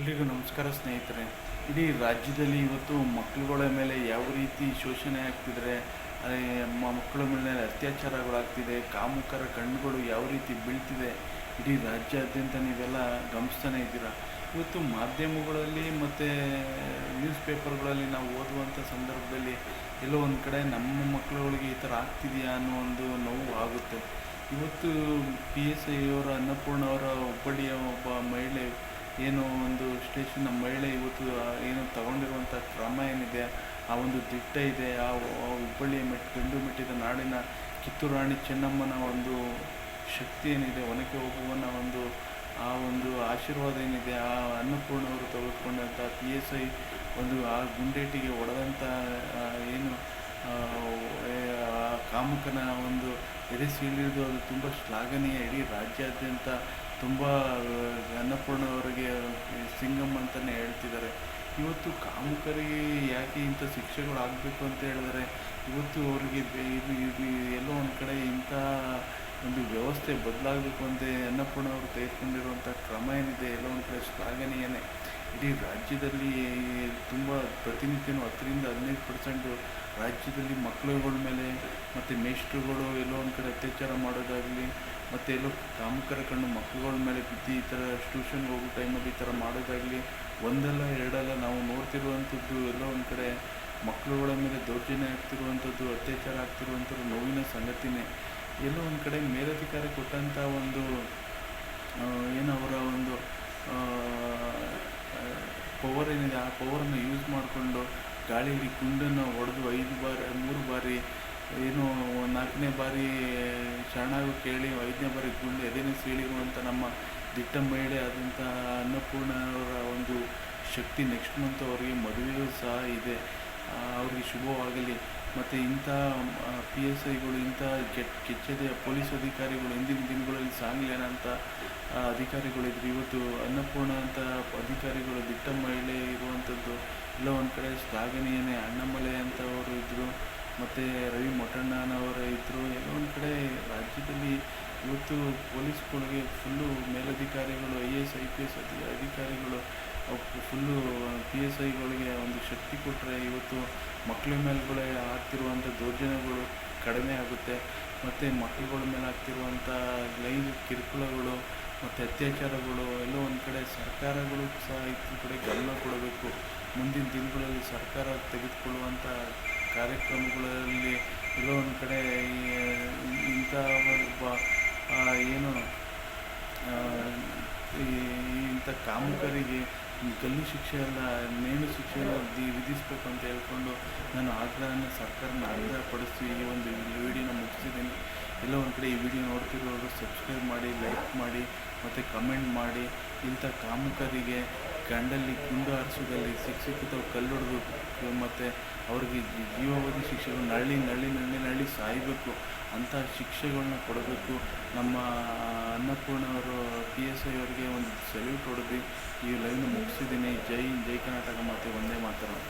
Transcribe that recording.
ಎಲ್ರಿಗೂ ನಮಸ್ಕಾರ ಸ್ನೇಹಿತರೆ. ಇಡೀ ರಾಜ್ಯದಲ್ಲಿ ಇವತ್ತು ಮಕ್ಕಳುಗಳ ಮೇಲೆ ಯಾವ ರೀತಿ ಶೋಷಣೆ ಆಗ್ತಿದ್ರೆ ಮಕ್ಕಳ ಮೇಲೆ ಅತ್ಯಾಚಾರಗಳಾಗ್ತಿದೆ ಕಾಮುಕರ ಕಣ್ಣುಗಳು ಯಾವ ರೀತಿ ಬೀಳ್ತಿದೆ, ಇಡೀ ರಾಜ್ಯಾದ್ಯಂತ ನೀವೆಲ್ಲ ಗಮನಿಸ್ತಾನೆ ಇದ್ದೀರಾ? ಇವತ್ತು ಮಾಧ್ಯಮಗಳಲ್ಲಿ ಮತ್ತು ನ್ಯೂಸ್ ಪೇಪರ್ಗಳಲ್ಲಿ ನಾವು ಓದುವಂಥ ಸಂದರ್ಭದಲ್ಲಿ ಎಲ್ಲೋ ಒಂದು ಕಡೆ ನಮ್ಮ ಮಕ್ಕಳುಗಳಿಗೆ ಈ ಥರ ಆಗ್ತಿದೆಯಾ ಅನ್ನೋ ಒಂದು ನೋವು ಆಗುತ್ತೆ. ಇವತ್ತು ಪಿ ಎಸ್ ಐ ಅವರ ಅನ್ನಪೂರ್ಣ ಅವರ ಹುಬ್ಬಳ್ಳಿಯ ಒಬ್ಬ ಮಹಿಳೆ ಏನು ಒಂದು ಸ್ಟೇಷನ್ನ ಮಹಿಳೆ ಇವತ್ತು ಏನು ತಗೊಂಡಿರುವಂಥ ಕ್ರಮ ಏನಿದೆ, ಆ ಒಂದು ದಿಟ್ಟ ಇದೆ, ಆ ಹುಬ್ಬಳ್ಳಿ ಹುಬ್ಬಳ್ಳಿಯ ಮೆಟ್, ಗಂಡು ಮೆಟ್ಟಿದ ನಾಡಿನ ಕಿತ್ತೂರು ರಾಣಿ ಚೆನ್ನಮ್ಮನ ಒಂದು ಶಕ್ತಿ ಏನಿದೆ, ಒನಕೆ ಹೋಗುವನ ಒಂದು, ಆ ಒಂದು ಆಶೀರ್ವಾದ ಏನಿದೆ, ಆ ಅನ್ನಪೂರ್ಣ ಅವರು ತೆಗೆದುಕೊಂಡಂಥ ಪಿ ಎಸ್ ಐ ಒಂದು ಆ ಗುಂಡೇಟಿಗೆ ಒಡೆದಂಥ ಏನು ಕಾಮುಕನ ಒಂದು ಎದೆ ಸೀಳಿದು ಅದು ತುಂಬ ಶ್ಲಾಘನೀಯ, ಇಡೀ ರಾಜ್ಯಾದ್ಯಂತ ತುಂಬ ಅನ್ನಪೂರ್ಣವರಿಗೆ ಸಿಂಗಮ್ ಅಂತಲೇ ಹೇಳ್ತಿದ್ದಾರೆ. ಇವತ್ತು ಕಾಮುಕರಿಗೆ ಯಾಕೆ ಇಂಥ ಶಿಕ್ಷೆಗಳು ಆಗಬೇಕು ಅಂತ ಹೇಳಿದರೆ, ಇವತ್ತು ಅವರಿಗೆ ಇದು ಎಲ್ಲೋ ಒಂದು ಕಡೆ ಇಂಥ ಒಂದು ವ್ಯವಸ್ಥೆ ಬದಲಾಗಬೇಕು ಅಂತ ಅನ್ನಪೂರ್ಣ ಅವರು ತೆಗೆದುಕೊಂಡಿರುವಂಥ ಕ್ರಮ ಏನಿದೆ, ಎಲ್ಲೋ ಒಂದು ಕಡೆ ಶ್ಲಾಘನೀಯನೇ. ಇಡೀ ರಾಜ್ಯದಲ್ಲಿ ತುಂಬ ಪ್ರತಿನಿತ್ಯನೂ ಹತ್ತರಿಂದ ಹದಿನೈದು ಪರ್ಸೆಂಟು ರಾಜ್ಯದಲ್ಲಿ ಮಕ್ಕಳುಗಳ ಮೇಲೆ ಮತ್ತು ಮೇಷ್ಟ್ರುಗಳು ಎಲ್ಲೋ ಒಂದು ಕಡೆ ಅತ್ಯಾಚಾರ ಮಾಡೋದಾಗಲಿ ಮತ್ತು ಎಲ್ಲೋ ಕಾಮುಕರ ಕಣ್ಣು ಮಕ್ಕಳುಗಳ ಮೇಲೆ ಬಿದ್ದು ಈ ಥರ ಟ್ಯೂಷನ್ಗೆ ಹೋಗೋ ಟೈಮಲ್ಲಿ ಈ ಥರ ಮಾಡೋದಾಗಲಿ, ಒಂದಲ್ಲ ಎರಡಲ್ಲ ನಾವು ನೋಡ್ತಿರುವಂಥದ್ದು ಎಲ್ಲೋ ಒಂದು ಕಡೆ ಮಕ್ಕಳುಗಳ ಮೇಲೆ ದೌರ್ಜನ್ಯ ಆಗ್ತಿರುವಂಥದ್ದು, ಅತ್ಯಾಚಾರ ಆಗ್ತಿರುವಂಥದ್ದು ನೋವಿನ ಸಂಗತಿನೇ. ಎಲ್ಲೋ ಒಂದು ಕಡೆ ಮೇಲಧಿಕಾರಿ ಕೊಟ್ಟಂಥ ಒಂದು ಏನು ಅವರ ಒಂದು ಪವರ್ ಏನಿದೆ, ಆ ಪವರನ್ನು ಯೂಸ್ ಮಾಡಿಕೊಂಡು ಗಾಳಿಯಲ್ಲಿ ಕುಂಡನ್ನು ಹೊಡೆದು ಐದು ಬಾರಿ, ಮೂರು ಬಾರಿ ಏನು ನಾಲ್ಕನೇ ಬಾರಿ, ಶರಣಾಗು ಕೇಳಿ, ಐದನೇ ಬಾರಿ ಗುಂಡು ಎದೆನೇ ಅಂತ ನಮ್ಮ ದಿಟ್ಟ ಮಹಿಳೆ ಅನ್ನಪೂರ್ಣ ಅವರ ಒಂದು ಶಕ್ತಿ ನೆಕ್ಸ್ಟ್ ಮಂತ್ ಅವರಿಗೆ ಮದುವೆಯೂ ಸಹ ಇದೆ. ಅವರಿಗೆ ಶುಭವಾಗಲಿ. ಮತ್ತು ಇಂಥ ಪಿ ಎಸ್ ಐಗಳು, ಇಂಥ ಕೆಟ್ಟ ಕೆಚ್ಚದೆ ಪೊಲೀಸ್ ಅಧಿಕಾರಿಗಳು ಹಿಂದಿನ ದಿನಗಳಲ್ಲಿ ಸಾಂಗ್ಲೇನಂತ ಅಧಿಕಾರಿಗಳಿದ್ರು. ಇವತ್ತು ಅನ್ನಪೂರ್ಣ ಅಂತ ಅಧಿಕಾರಿಗಳು ದಿಟ್ಟ ಮಹಿಳೆ ಇರುವಂಥದ್ದು, ಎಲ್ಲ ಒಂದು ಕಡೆ ಶ್ಲಾಘನೀಯನೇ, ಅಣ್ಣಮಲೆ ಅಂತವರು ಇದ್ದರು ಮತ್ತು ರವಿ ಮೊಟ್ಟಣ್ಣನವರ ಇದ್ದರು ಎಲ್ಲೋ ಒಂದು ಕಡೆ ರಾಜ್ಯದಲ್ಲಿ ಇವತ್ತು ಪೊಲೀಸ್ಗಳಿಗೆ full ಮೇಲಧಿಕಾರಿಗಳು I A S I P S ಅಧಿ ಅಧಿಕಾರಿಗಳು ಫುಲ್ಲು ಪಿ ಎಸ್ ಐಗಳಿಗೆ ಒಂದು ಶಕ್ತಿ ಕೊಟ್ಟರೆ ಇವತ್ತು ಮಕ್ಕಳ ಮೇಲೆಗಳೇ ಆಗ್ತಿರುವಂಥ ದೌರ್ಜನ್ಯಗಳು ಕಡಿಮೆ ಆಗುತ್ತೆ. ಮತ್ತು ಮಕ್ಕಳುಗಳ ಮೇಲೆ ಆಗ್ತಿರುವಂಥ ಲೈಂಗಿಕ ಕಿರುಕುಳಗಳು, ಮತ್ತು ಅತ್ಯಾಚಾರಗಳು, ಎಲ್ಲೋ ಒಂದು ಕಡೆ ಸರ್ಕಾರಗಳು ಸಹ ಇದ್ರ ಕಡೆ ಗಮನ ಕೊಡಬೇಕು. ಮುಂದಿನ ದಿನಗಳಲ್ಲಿ ಸರ್ಕಾರ ತೆಗೆದುಕೊಳ್ಳುವಂಥ ಕಾರ್ಯಕ್ರಮಗಳಲ್ಲಿ ಕೆಲವೊಂದು ಕಡೆ ಇಂಥ ಒಬ್ಬ ಏನು ಇಂಥ ಕಾಮುಕರಿಗೆ ಗಲ್ಲು ಶಿಕ್ಷೆ ಎಲ್ಲ ನೇಣು ದಿ ವಿಧಿಸ್ಬೇಕು ಅಂತ ಹೇಳ್ಕೊಂಡು ನಾನು ಆಗ್ರಹನ ಸರ್ಕಾರನ ಆಗ್ರಹಪಡಿಸಿ ಈ ಒಂದು ವಿಡಿಯೋನ ಮುಗಿಸಿದ್ದೀನಿ. ಎಲ್ಲ ಒಂದು ಕಡೆ ಈ ವಿಡಿಯೋ ನೋಡ್ತಿರೋರು ಸಬ್ಸ್ಕ್ರೈಬ್ ಮಾಡಿ, ಲೈಕ್ ಮಾಡಿ, ಮತ್ತು ಕಮೆಂಟ್ ಮಾಡಿ. ಇಂಥ ಕಾಮುಕರಿಗೆ ಗಂಡಲ್ಲಿ ಗುಂಡು ಹಾರಿಸೋದಲ್ಲಿ ಶಿಕ್ಷಕಿತ ಕಲ್ಲು ಹೊಡೆದು, ಮತ್ತು ಅವ್ರಿಗೆ ಜೀವಾವಧಿ ಶಿಕ್ಷೆಗಳು ನಳ್ಳಿ ನಳ್ಳಿ ನಳ್ಳಿ ನಳ್ಳಿ ಸಾಯಬೇಕು. ಅಂತಹ ಶಿಕ್ಷೆಗಳನ್ನ ಕೊಡಬೇಕು. ನಮ್ಮ ಅನ್ನಪೂರ್ಣ ಅವರು ಪಿ ಎಸ್ ಐ ಅವರಿಗೆ ಒಂದು ಸೆಲ್ಯೂಟ್ ಹೊಡೆದು ಈ ಲೈನ್ ಮುಗಿಸಿದ್ದೀನಿ. ಜೈ ಜೈ ಕರ್ನಾಟಕ ಮಾತೆ ಒಂದೇ ಮಾತರಂ.